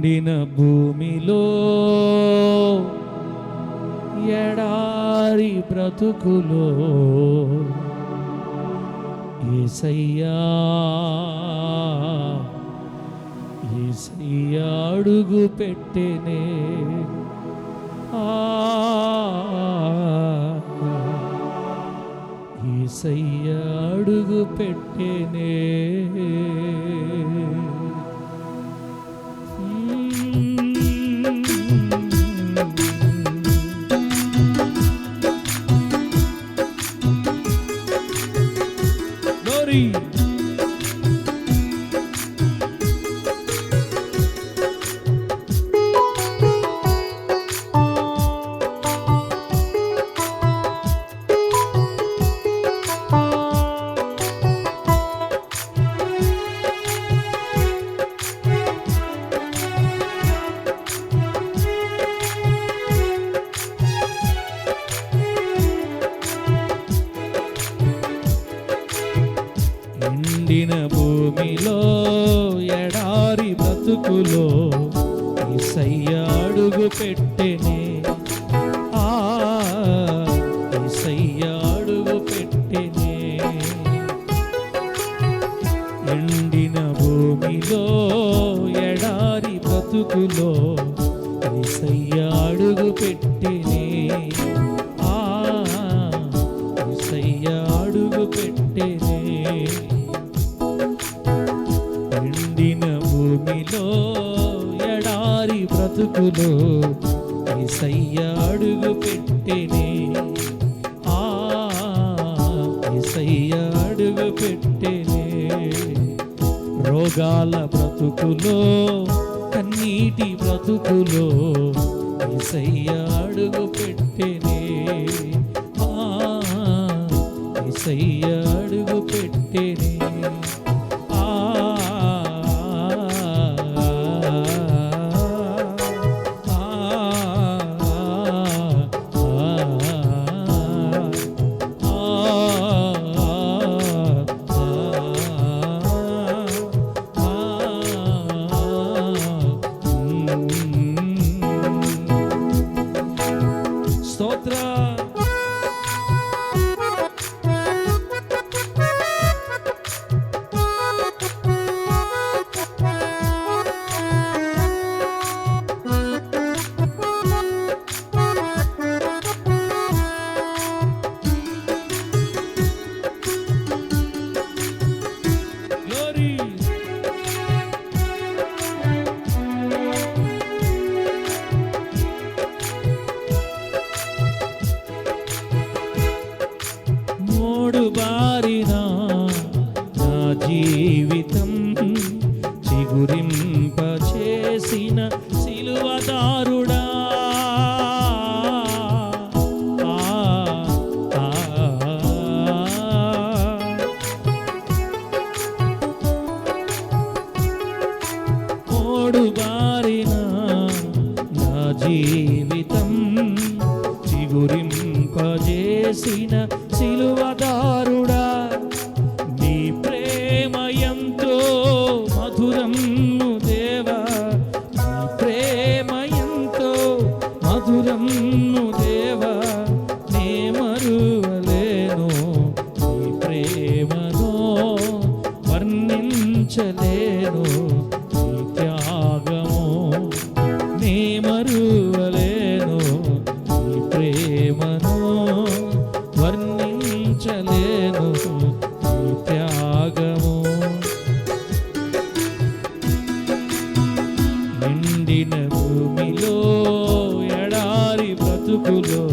ఎండిన భూమిలో ఎడారి బ్రతుకులో ఏసయ్యా ఏసయ్యా అడుగు పెట్టేనే. ఆ ఏసయ్యా అడుగు పెట్టేనే. Mary. భూమిలో ఎడారి బ్రతుకులో ఇసయ్య అడుగు పెట్టెనే. ఆ ఇసయ్య అడుగు పెట్టెనే. రోగాల బ్రతుకులో కన్నీటి బ్రతుకులో ఇసయ్య అడుగు పెట్టేనే. ఆ ఇసయ్య అడుగు పెట్టి బారిన నా జీవితం చిగురింప చేసిన సిలువదారుడా. ఆ, ఆ, బారిన నా జీవితం ప్రేమను వర్ణించలేను నీ త్యాగము. నిండిన భూమిలో ఎడారి బ్రతుకులో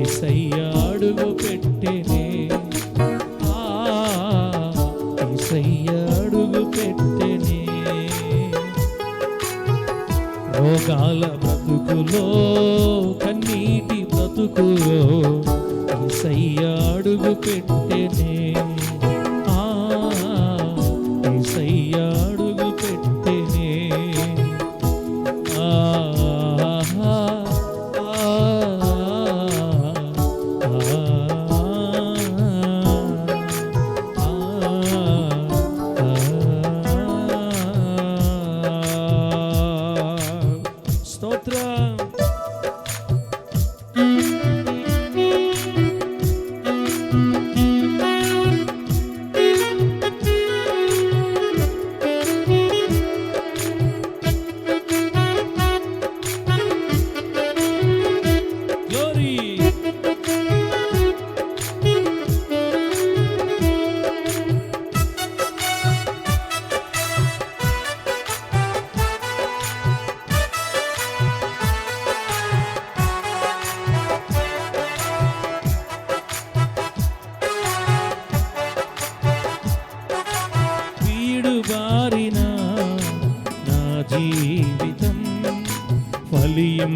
ఏసయ్య అడుగు పెట్టెనే. ఆ ఏసయ్య అడుగు పెట్టెనే. రోగాల బ్రతుకులో బ్రతుకులో ఏసయ్య అడుగు పెట్టెనే.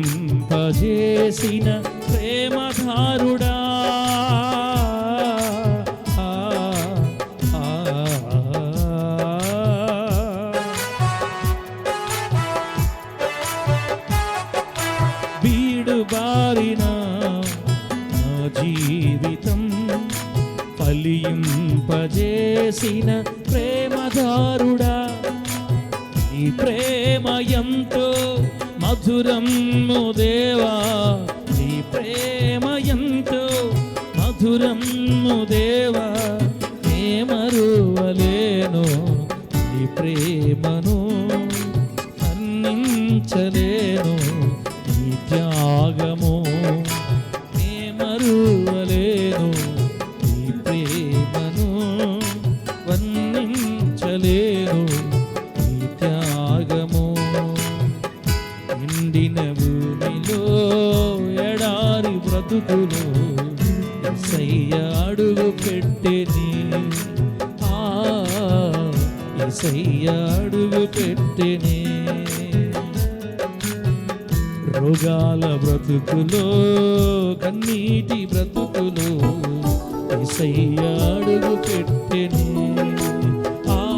ఫలింపజేసిన ప్రేమధారుడా. ఆ, ఆ, బీడు బారిన నా జీవితం ఫలింపజేసిన ప్రేమదారుడా ఈ ప్రేమ ఎంతో మధురము దేవా నీ ప్రేమ ఎంతో మధురము దేవా మరువలేను నీ ప్రేమను వర్ణించలేను నీ త్యాగము ఎడారి బ్రతుకులు ఎసయ్య అడుగు పెట్టేని. ఎసయ్య అడుగు పెట్టేని. రోగాల బ్రతుకులో కన్నీటి బ్రతుకులో ఇసయ్య అడుగు పెట్టెని. ఆ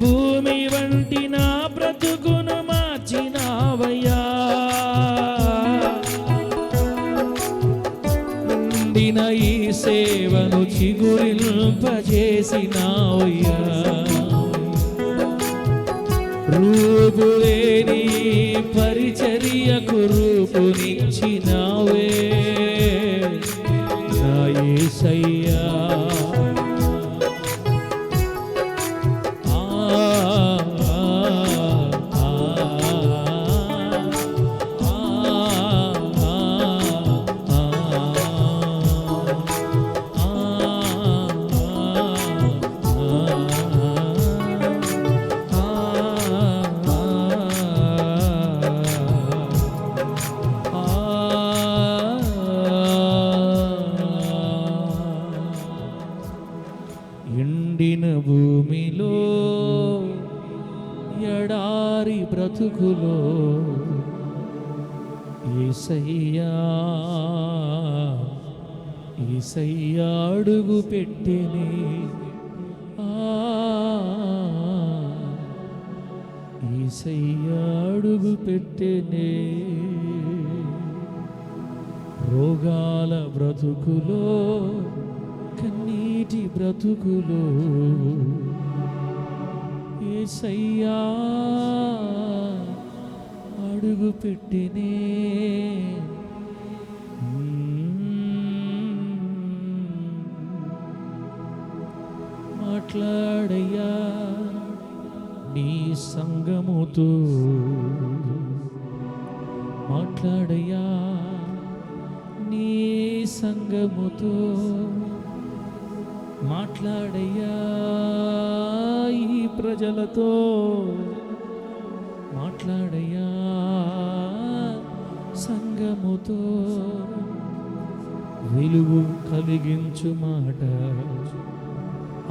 భూమి వంటి నా బ్రతుకును మార్చినావయ్యా. నిండిన ఈ సేవను చిగురింపజేసినావయ్యా. రూపులేని పరిచర్యకు రూపునిచ్చినావే. నా ఏసయ్యా వారి బ్రతుకులో ఈసయ్యా ఈసయ్యా అడుగు పెట్టిని. ఈసయ్యా అడుగు పెట్టినే. రోగాల బ్రతుకులో కన్నీటి బ్రతుకులో ఏసయ్యా అడుగు పెట్టినే. మాట్లాడయ్యా నీ సంగముతో. మాట్లాడయ్యా నీ సంగముతో. మాట్లాడయ్యా. ప్రజలతో మాట్లాడయ్యా సంగముతో. వెలుగు కలిగించు మాట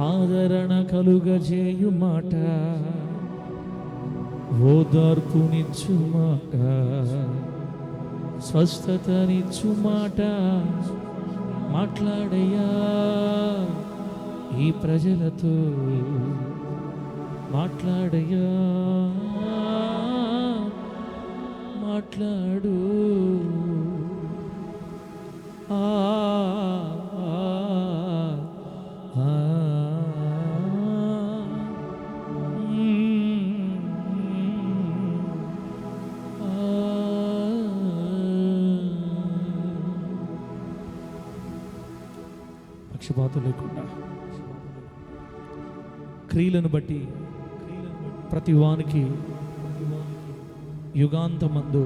ఆదరణ కలుగజేయు మాట ఓదార్పునిచ్చు మాట స్వస్థతనిచ్చు మాట. మాట్లాడయ్యా ఈ ప్రజలతో మాట్లాడయా మాట్లాడు. ఆ. పక్షపాతం లేకుండా క్రియలను బట్టి ప్రతి వానికి యుగాంతమందు